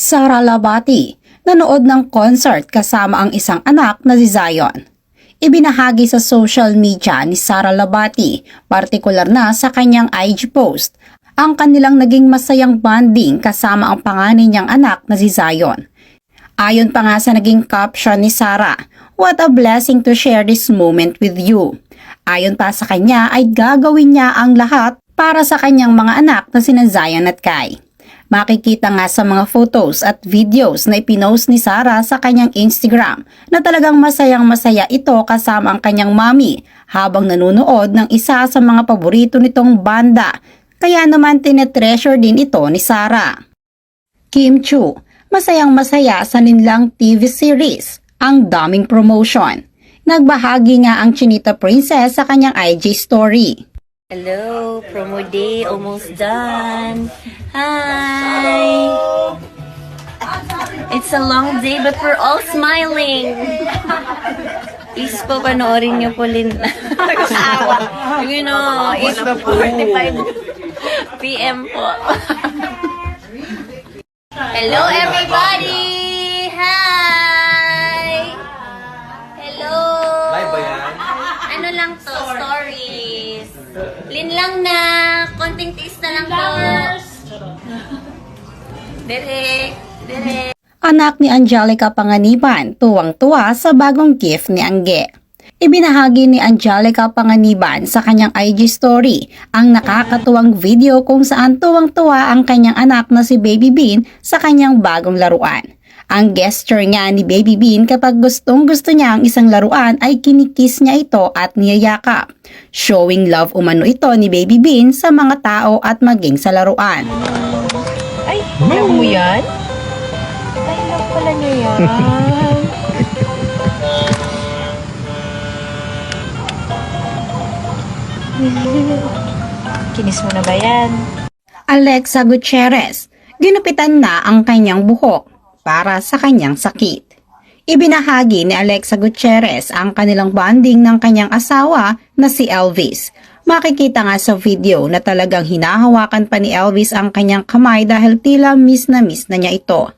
Sara Labati, nanood ng concert kasama ang isang anak na si Zion. Ibinahagi sa social media ni Sara Labati, partikular na sa kanyang IG post, ang kanilang naging masayang bonding kasama ang panganay niyang anak na si Zion. Ayon pa nga sa naging caption ni Sara, What a blessing to share this moment with you. Ayon pa sa kanya ay gagawin niya ang lahat para sa kanyang mga anak na sina Zion at Kai. Makikita nga sa mga photos at videos na ipinost ni Sara sa kanyang Instagram na talagang masayang masaya ito kasama ang kanyang mami habang nanonood ng isa sa mga paborito nitong banda. Kaya naman tinetreasure din ito ni Sara. Kim Chu, masayang masaya sa ninlang TV series, ang daming promotion. Nagbahagi nga ang Chinita Princess sa kanyang IG story. Hello, promo day almost done. Hi. It's a long day but we're all smiling. Please po panoorin niyo po Lin. You know, it's 45 PM po. Hello everybody! Lin lang na, konting taste na lang po. Direk, direk. Anak ni Angelica Panganiban, tuwang-tuwa sa bagong gift ni Angge. Ibinahagi ni Angelica Panganiban sa kanyang IG story ang nakakatuwang video kung saan tuwang-tuwa ang kanyang anak na si Baby Bean sa kanyang bagong laruan. Ang gesture niya ni Baby Bean kapag gustong gusto niya ang isang laruan ay kinikis niya ito at niyayakap. Showing love umano ito ni Baby Bean sa mga tao at maging sa laruan. Ay, love mo yan? Ay, love pala niya yan. Kinis mo na ba yan? Alexa Gutierrez, ginupitan na ang kanyang buhok para sa kanyang sakit. Ibinahagi ni Alexa Gutierrez ang kanilang bonding ng kanyang asawa na si Elvis. Makikita nga sa video na talagang hinahawakan pa ni Elvis ang kanyang kamay dahil tila miss na miss na niya ito.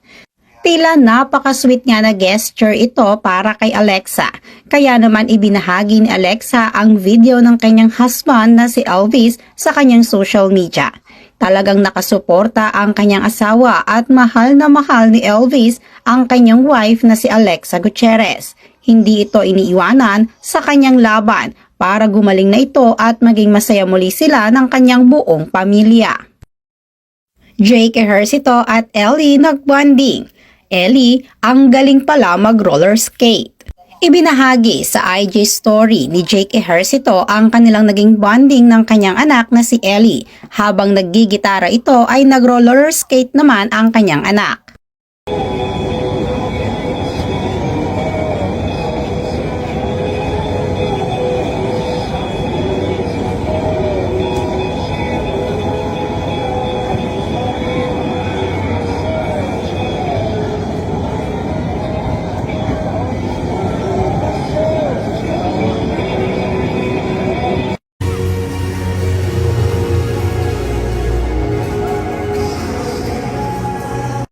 Tila napaka-sweet nga na gesture ito para kay Alexa. Kaya naman ibinahagi ni Alexa ang video ng kanyang husband na si Elvis sa kanyang social media. Talagang nakasuporta ang kanyang asawa at mahal na mahal ni Elvis ang kanyang wife na si Alexa Gutierrez. Hindi ito iniiwanan sa kanyang laban para gumaling na ito at maging masaya muli sila ng kanyang buong pamilya. Jake Ejercito at Ellie nagbonding. Ellie, ang galing pala mag-roller skate. Ibinahagi sa IG story ni Jake Ejercito ang kanilang naging bonding ng kanyang anak na si Ellie. Habang naggigitara ito ay nag-roller skate naman ang kanyang anak.